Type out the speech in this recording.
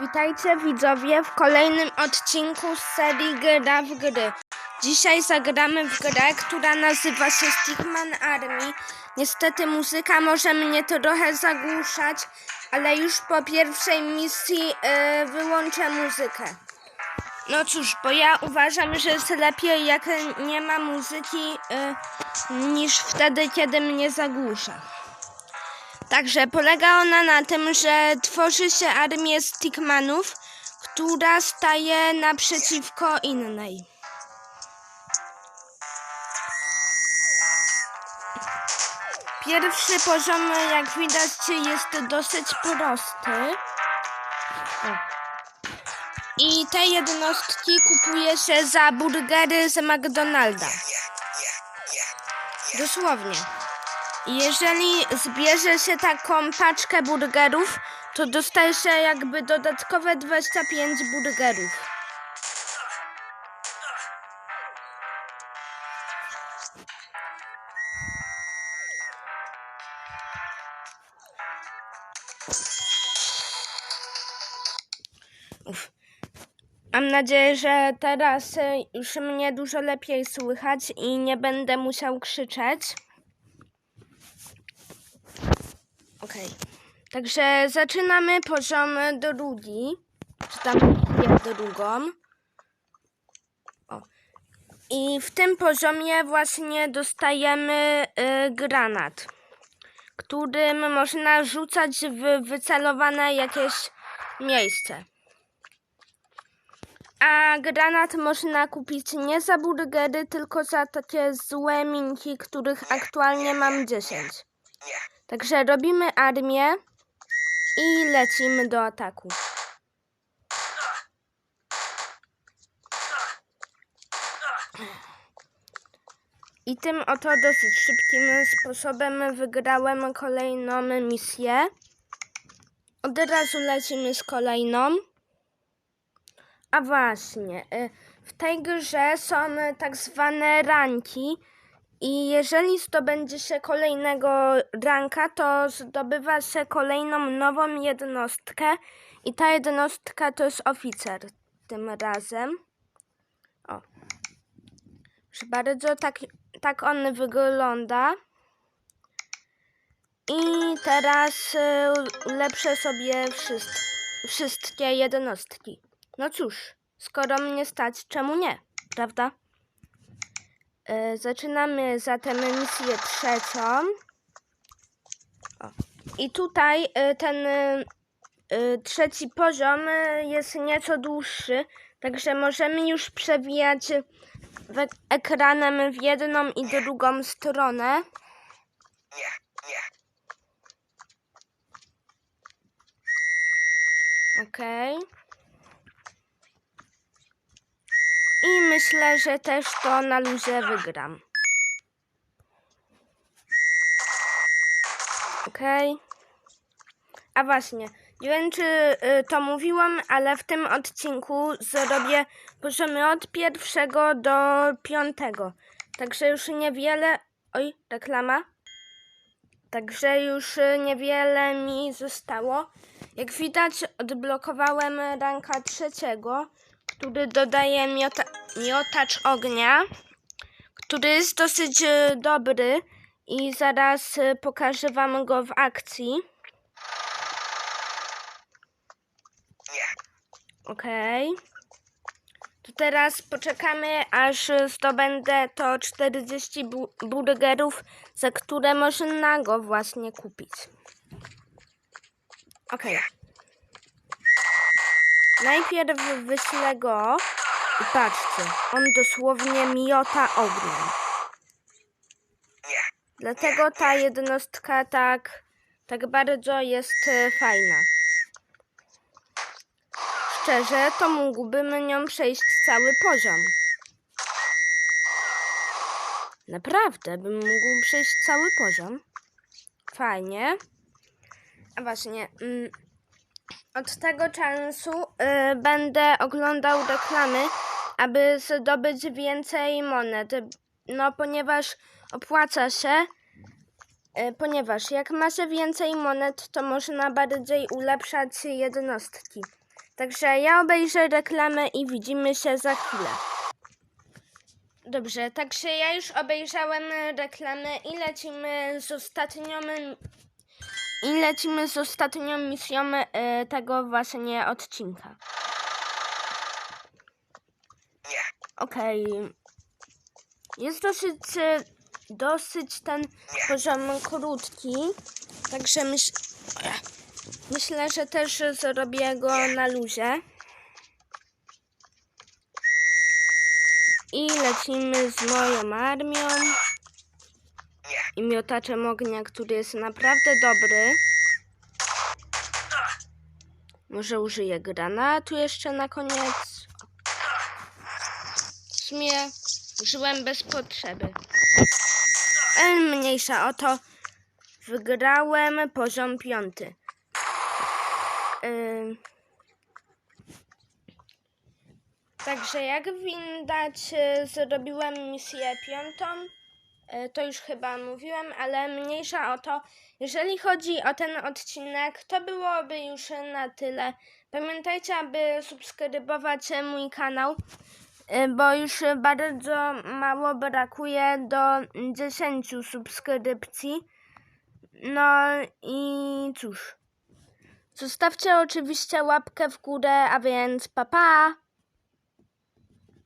Witajcie widzowie w kolejnym odcinku z serii Gra w gry. Dzisiaj zagramy w grę, która nazywa się Stickman Army. Niestety muzyka może mnie trochę zagłuszać, ale już po pierwszej misji yy, wyłączę muzykę. No cóż, bo ja uważam, że jest lepiej jak nie ma muzyki yy, niż wtedy, kiedy mnie zagłusza. Także polega ona na tym, że tworzy się armię stickmanów, która staje naprzeciwko innej. Pierwszy poziom, jak widać, jest dosyć prosty. I te jednostki kupuje się za burgery z McDonalda. Dosłownie. Jeżeli zbierze się taką paczkę burgerów, to dostaje się jakby dodatkowe 25 burgerów. Mam nadzieję, że teraz e, już mnie dużo lepiej słychać i nie będę musiał krzyczeć. Okej. Także zaczynamy poziom drugi. Czy tam misję drugą. O. I w tym poziomie właśnie dostajemy y, granat, którym można rzucać w wycelowane jakieś miejsce. A granat można kupić nie za burgery, tylko za takie złe minki, których aktualnie mam 10. Także robimy armię i lecimy do ataku. I tym oto dosyć szybkim sposobem wygrałem kolejną misję. Od razu lecimy z kolejną. A właśnie, y, w tej grze są tak zwane ranki. I jeżeli zdobędzie się kolejnego ranka, to zdobywa się kolejną nową jednostkę. I ta jednostka to jest oficer tym razem. O. Proszę bardzo, tak, tak on wygląda. I teraz y, ulepszę sobie wszyst wszystkie jednostki. No cóż, skoro mnie stać, czemu nie? Prawda? E, Zaczynamy zatem misję trzecią. O. I tutaj e, ten e, trzeci poziom jest nieco dłuższy, także możemy już przewijać ekranem w jedną i drugą stronę. Okej. I myślę, że też to na luzie wygram. Okej. A właśnie, nie wiem czy y, to mówiłam, ale w tym odcinku zrobię poziomy od pierwszego do piątego. Także już niewiele. Oj, reklama. Także już y, niewiele mi zostało. Jak widać, odblokowałem ranka trzeciego, który dodaje miota miotacz ognia, który jest dosyć y, dobry i zaraz y, pokażę wam go w akcji. Okej. To teraz poczekamy, aż zdobędę to 40 bu burgerów, za które można go właśnie kupić. Okej. Najpierw wyślę go i patrzcie, on dosłownie miota ogniem. Dlatego ta jednostka tak, tak bardzo jest e, fajna. Szczerze, to mógłbym nią przejść cały poziom. Naprawdę, bym mógł przejść cały poziom. Fajnie. A właśnie, mm, od tego czasu y, będę oglądał reklamy, aby zdobyć więcej monet. No, ponieważ opłaca się, y, ponieważ jak ma się więcej monet, to można bardziej ulepszać jednostki. Także ja obejrzę reklamę i widzimy się za chwilę. Dobrze, także ja już obejrzałem reklamę i lecimy z ostatnią i lecimy z ostatnią misją e, tego właśnie odcinka. Okej. Jest dosyć, e, dosyć ten poziom krótki, także myśl, myślę, że też zrobię go na luzie. I lecimy z moją armią i miotaczem ognia, który jest naprawdę dobry. Może użyję granatu jeszcze na koniec. W sumie użyłem bez potrzeby. Mniejsza o to. Wygrałem poziom piąty. Także jak widać, y, zrobiłem misję piątą. Y, To już chyba mówiłem, ale mniejsza o to. Jeżeli chodzi o ten odcinek, to byłoby już na tyle. Pamiętajcie, aby subskrybować mój kanał, y, bo już bardzo mało brakuje do 10 subskrypcji. No i cóż. Zostawcie oczywiście łapkę w górę, a więc pa pa!